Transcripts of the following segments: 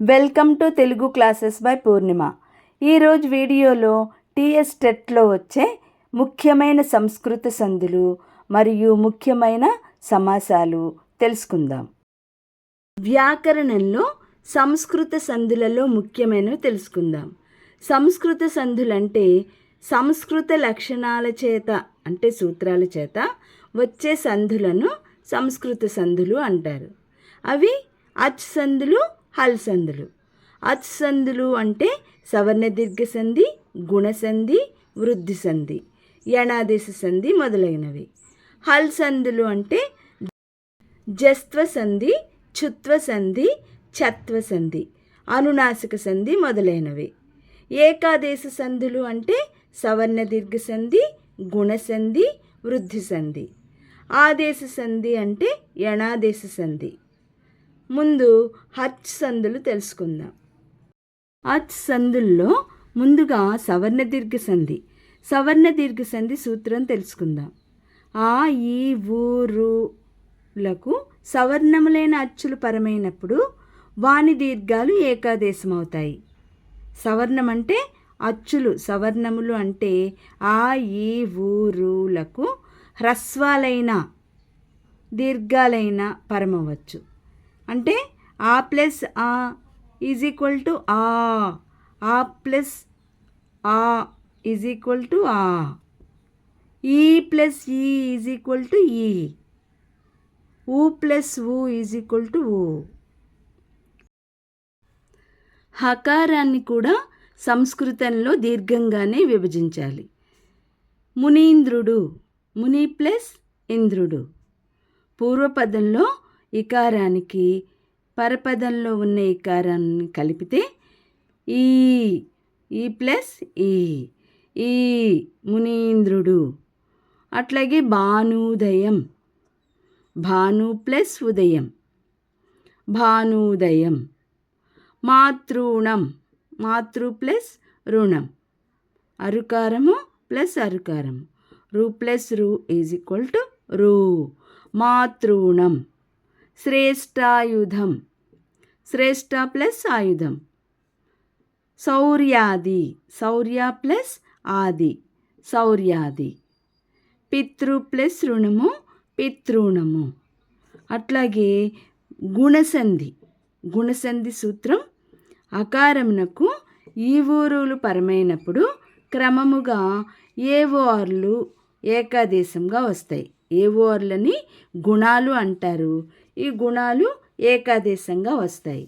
Welcome to Telugu classes by Purnima. ఈరోజు వీడియోలో TS టెట్లో వచ్చే ముఖ్యమైన సంస్కృత సంధులు మరియు ముఖ్యమైన సమాసాలు తెలుసుకుందాం. వ్యాకరణంలో సంస్కృత సంధులలో ముఖ్యమైనవి తెలుసుకుందాం. సంస్కృత సంధులంటే సంస్కృత లక్షణాల చేత అంటే సూత్రాల చేత వచ్చే సంధులను సంస్కృత సంధులు అంటారు. అవి అచ్ సందులు హల్సందులు. సందులు అంటే సవర్ణ దీర్ఘ సంధి గుణసంధి వృద్ధి సంధి యణాదేశ సంధి మొదలైనవి. హల్సంధులు అంటే జస్త్వ సంధి చుత్వ సంధి చత్వ సంధి అనునాసిక సంధి మొదలైనవి. ఏకాదేశ సంధులు అంటే సవర్ణ దీర్ఘ సంధి గుణసంధి వృద్ధి సంధి ఆదేశ సంధి అంటే యణాదేశ సంధి ముందు హచ్ సందులు తెలుసుకుందాం. హచ్ సందుల్లో ముందుగా సవర్ణ దీర్ఘ సంధి. సవర్ణ దీర్ఘ సంధి సూత్రం తెలుసుకుందాం. ఆ ఈ ఊరులకు సవర్ణములైన అచ్చులు పరమైనప్పుడు వాణి దీర్ఘాలు ఏకాదేశం అవుతాయి సవర్ణం అంటే అచ్చులు సవర్ణములు అంటే ఆ ఈ ఊరులకు హ్రస్వాలైన దీర్ఘాలైన పరమవచ్చు. అంటే ఆ ప్లస్ ఆ ఈజ్ ఈక్వల్ టు ఆ. ఆ ప్లస్ ఆ ఈజ్ ఈక్వల్ టు ఆ. ఈ ప్లస్ ఈ ఈజ్ ఈక్వల్ టు ఈ. ఊ ప్లస్ ఊ ఈజ్ ఈక్వల్ టు ఊ. హకారాన్ని కూడా సంస్కృతంలో దీర్ఘంగానే విభజించాలి. మునీంద్రుడు ముని ప్లస్ ఇంద్రుడు. పూర్వపదంలో ఇకారానికి పరపదంలో ఉన్న ఇకారాన్ని కలిపితే ఈ ఈ ప్లస్ ఈ ఈ మునీంద్రుడు. అట్లాగే భానుదయం భాను ప్లస్ ఉదయం. భానుదయం మాతృణం మాతృ ప్లస్ రుణం అరుకారము ప్లస్ అరుకారము. రు ప్లస్ రు ఈజ్ ఈక్వల్ టు రు. మాతృణం శ్రేష్టాయుధం. శ్రేష్ట ప్లస్ ఆయుధం. శౌర్యాది. శౌర్య ప్లస్ ఆది. శౌర్యాది. పితృ ప్లస్ రుణము పితృణము. అట్లాగే గుణసంధి. గుణసంధి సూత్రం అకారమునకు ఈ ఊరులు పరమైనప్పుడు క్రమముగా ఏఓఆర్లు ఏకాదేశంగా వస్తాయి. ఏవోఆర్లని గుణాలు అంటారు. ఈ గుణాలు ఏకాదేశంగా వస్తాయి.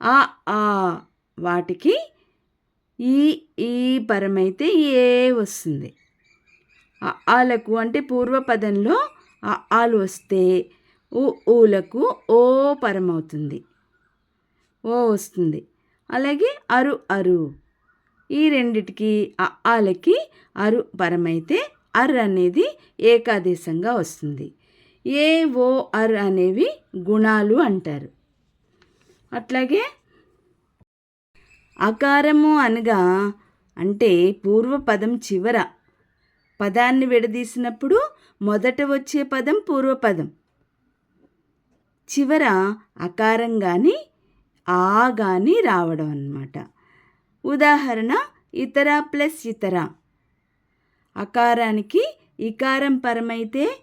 ఆ ఆ వాటికి ఈ ఈ పరమైతే ఏ వస్తుంది? ఆలకు అంటే పూర్వపదంలో ఆలు వస్తే ఊ ఊలకు ఓ పరమవుతుంది. ఓ వస్తుంది. అలాగే అరు అరు. ఈ రెండిటికి ఆలకి అరు పరమైతే అర్ అనేది ఏకాదేశంగా వస్తుంది. ఏ అనేవి గుణాలు అంటారు. అట్లాగే అకారము అనగా అంటే పూర్వపదం చివర. పదాన్ని విడదీసినప్పుడు మొదట వచ్చే పదం పూర్వపదం. చివర అకారం కానీ ఆ కానీ రావడం అన్నమాట. ఉదాహరణ ఇతర ప్లస్ ఇతర. అకారానికి ఇకారం పరమైతే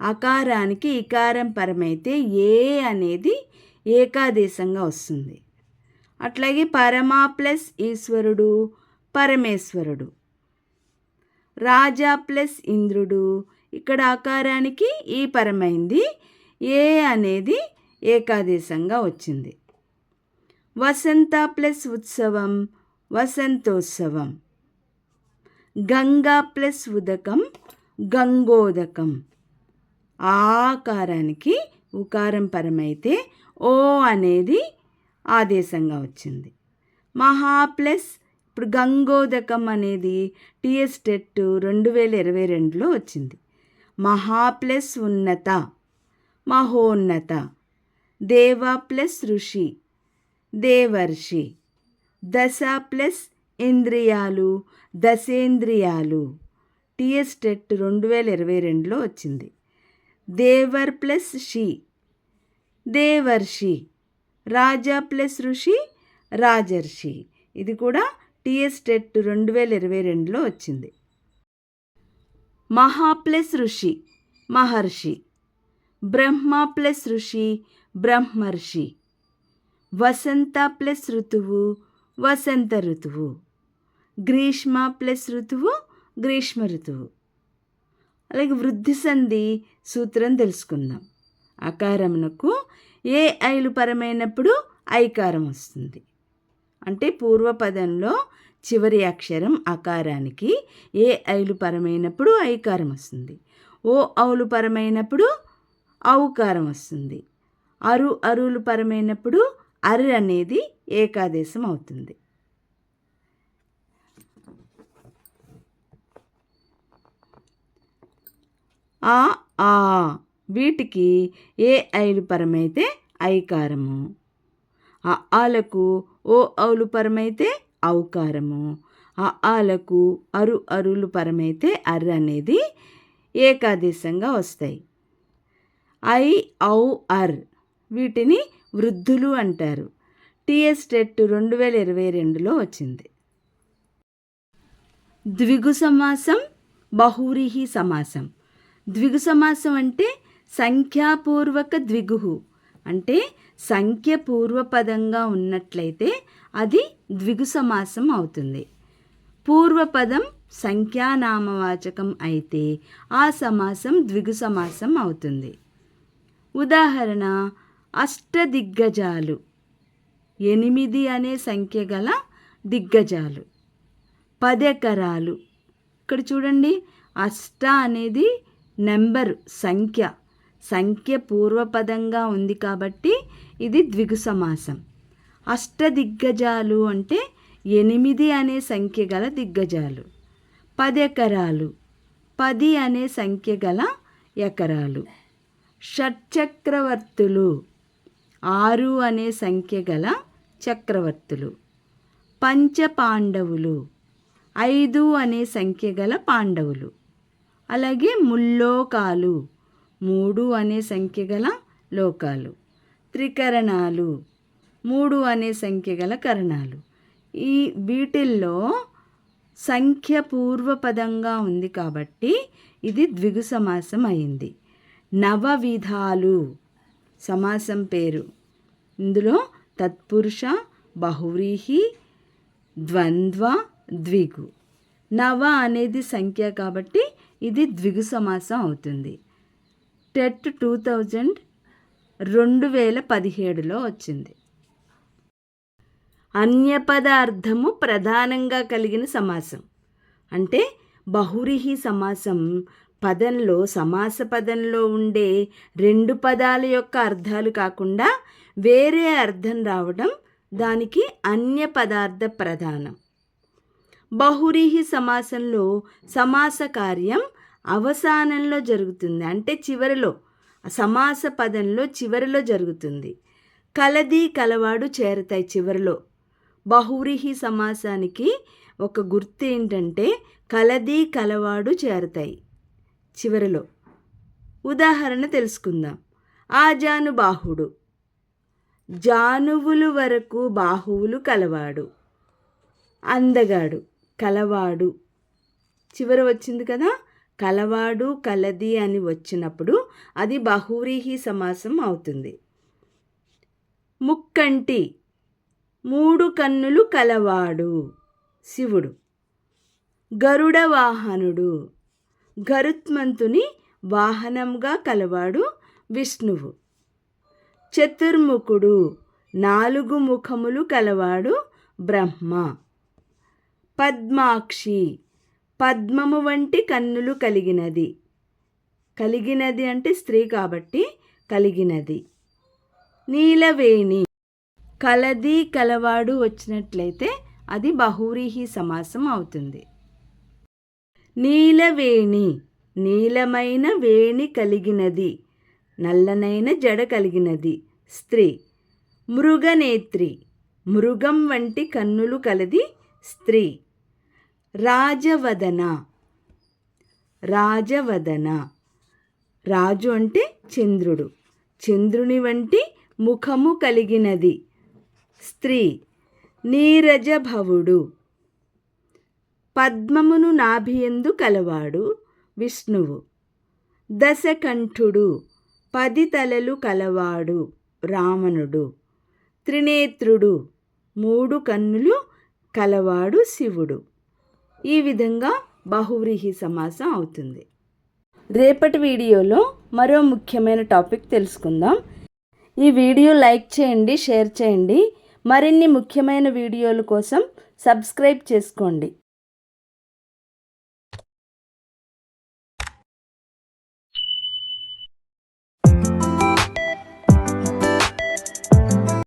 అకారానికి ఇకారం పరమైతే ఏ అనేది ఏకాదేశంగా వస్తుంది. అట్లాగే పరమా ప్లస్ ఈశ్వరుడు పరమేశ్వరుడు. రాజా ప్లస్ ఇంద్రుడు ఇక్కడ ఆకారానికి ఈ పరమైంది ఏ అనేది ఏకాదేశంగా వచ్చింది. వసంత ప్లస్ ఉత్సవం వసంతోత్సవం. గంగా ప్లస్ ఉదకం గంగోదకం. ఆకారానికి ఉకారం పరమైతే ఓ అనేది ఆదేశంగా వచ్చింది. మహా ప్లస్ ఇప్పుడు గంగోదకం అనేది టిఎస్ టెట్ రెండు వేల ఇరవై రెండులో వచ్చింది. మహా ప్లస్ ఉన్నత మహోన్నత దేవ ప్లస్ ఋషి దేవర్షి దశ ప్లస్ ఇంద్రియాలు దశేంద్రియాలు టిఎస్ టెట్ రెండు వేల ఇరవై రెండులో వచ్చింది. దేవర్ ప్లస్ షి. దేవర్షి రాజా ప్లస్ ఋషి రాజర్షి ఇది కూడా టిఎస్ టెట్ రెండు వేల ఇరవై రెండులో వచ్చింది. మహా ప్లస్ ఋషి మహర్షి. బ్రహ్మ ప్లస్ ఋషి బ్రహ్మర్షి. వసంత ప్లస్ ఋతువు వసంత ఋతువు. గ్రీష్మ ప్లస్ ఋతువు గ్రీష్మ ఋతువు. అలాగే వృద్ధి సంధి సూత్రం తెలుసుకుందాం. అకారమునకు ఏ ఐలు పరమైనప్పుడు ఐకారం వస్తుంది? అంటే పూర్వపదంలో చివరి అక్షరం అకారానికి ఏ ఐలు పరమైనప్పుడు ఐకారం వస్తుంది? ఓ ఔలు పరమైనప్పుడు ఔకారం వస్తుంది. అరు అరువులు పరమైనప్పుడు అరు అనేది ఏకాదేశం అవుతుంది. ఆ ఆ. వీటికి ఏ ఐలు పరమైతే ఐకారము? ఆ ఆలకు ఓ ఔలు పరమైతే ఔకారము. ఆ ఆలకు అరు అరులు పరమైతే అర్ర అనేది ఏకాదేశంగా వస్తాయి. ఐ ఔ అర్ వీటిని వృద్ధులు అంటారు. టిఎస్ టెట్ రెండు వేల ఇరవై రెండులో వచ్చింది. ద్విగు సమాసం బహురిహి సమాసం. ద్విగు సమాసం అంటే సంఖ్యాపూర్వక ద్విగుహు. అంటే సంఖ్య పూర్వపదంగా ఉన్నట్లయితే అది ద్విగు సమాసం అవుతుంది. పూర్వపదం సంఖ్యానామవాచకం అయితే ఆ సమాసం ద్విగు సమాసం అవుతుంది. ఉదాహరణ అష్టదిగ్గజాలు. ఎనిమిది అనే సంఖ్య గల దిగ్గజాలు. పదెకరాలు. ఇక్కడ చూడండి అష్ట అనేది నెంబర్ సంఖ్య. సంఖ్య పూర్వపదంగా ఉంది కాబట్టి ఇది ద్విగు సమాసం. అష్టదిగ్గజాలు అంటే ఎనిమిది అనే సంఖ్య గల దిగ్గజాలు. పదెకరాలు. పది అనే సంఖ్య గల ఎకరాలు. షట్చక్రవర్తులు. ఆరు అనే సంఖ్య గల చక్రవర్తులు. పంచపాండవులు ఐదు అనే సంఖ్య గల పాండవులు. అలాగే ముల్లోకాలు. మూడు అనే సంఖ్య గల లోకాలు. త్రికరణాలు. మూడు అనే సంఖ్య గల కరణాలు. ఈ వీటిల్లో సంఖ్య పూర్వపదంగా ఉంది కాబట్టి ఇది ద్విగు సమాసం అయింది. నవవిధాలు. సమాసం పేరు. ఇందులో తత్పురుష బహువ్రీహి ద్వంద్వ ద్విగు. నవ అనేది సంఖ్య కాబట్టి ఇది ద్విగు సమాసం అవుతుంది. టెట్ టూ థౌజండ్ రెండు వేల పదిహేడులో వచ్చింది. అన్యపదార్థము ప్రధానంగా కలిగిన సమాసం. అంటే బహురిహి సమాసం పదంలో సమాస పదంలో ఉండే రెండు పదాల యొక్క అర్థాలు కాకుండా వేరే అర్థం రావడం దానికి అన్య పదార్థ ప్రధానం. బహురిహి సమాసంలో సమాస కార్యం అవసానంలో జరుగుతుంది. అంటే చివరిలో సమాస పదంలో చివరిలో జరుగుతుంది. కలది కలవాడు చేరతాయి చివరిలో. బహురిహి సమాసానికి ఒక గుర్తు ఏంటంటే కలది కలవాడు చేరతాయి చివరిలో. ఉదాహరణ తెలుసుకుందాం. ఆజాను బాహుడు జానువులు వరకు బాహువులు కలవాడు. అందగాడు కలవాడు. చివర వచ్చింది కదా? కలవాడు కలది అని వచ్చినప్పుడు అది బహువ్రీహి సమాసం అవుతుంది. ముక్కంటి మూడు కన్నులు కలవాడు శివుడు. గరుడ వాహనుడు గరుత్మంతుని వాహనంగా కలవాడు విష్ణువు. చతుర్ముఖుడు నాలుగు ముఖములు కలవాడు బ్రహ్మ. పద్మాక్షి పద్మము వంటి కన్నులు కలిగినది. కలిగినది అంటే స్త్రీ కాబట్టి కలిగినది. నీలవేణి. కలది కలవాడు వచ్చినట్లయితే అది బహువ్రీహి సమాసం అవుతుంది. నీలవేణి. నీలమైన వేణి కలిగినది. నల్లనైన జడ కలిగినది. స్త్రీ. మృగనేత్రి. మృగం వంటి కన్నులు కలది స్త్రీ. రాజవదన. రాజవదన. రాజు అంటే చంద్రుడు. చంద్రుని వంటి ముఖము కలిగినది. స్త్రీ. నీరజభవుడు. పద్మమును నాభియందు కలవాడు విష్ణువు. దశకంఠుడు. పది తలలు కలవాడు రావణుడు. త్రినేత్రుడు. మూడు కన్నులు కలవాడు శివుడు. ఈ విధంగా బహువ్రీహి సమాసం అవుతుంది. రేపటి వీడియోలో మరో ముఖ్యమైన టాపిక్ తెలుసుకుందాం. ఈ వీడియో లైక్ చేయండి షేర్ చేయండి. మరిన్ని ముఖ్యమైన వీడియోల కోసం సబ్స్క్రైబ్ చేసుకోండి.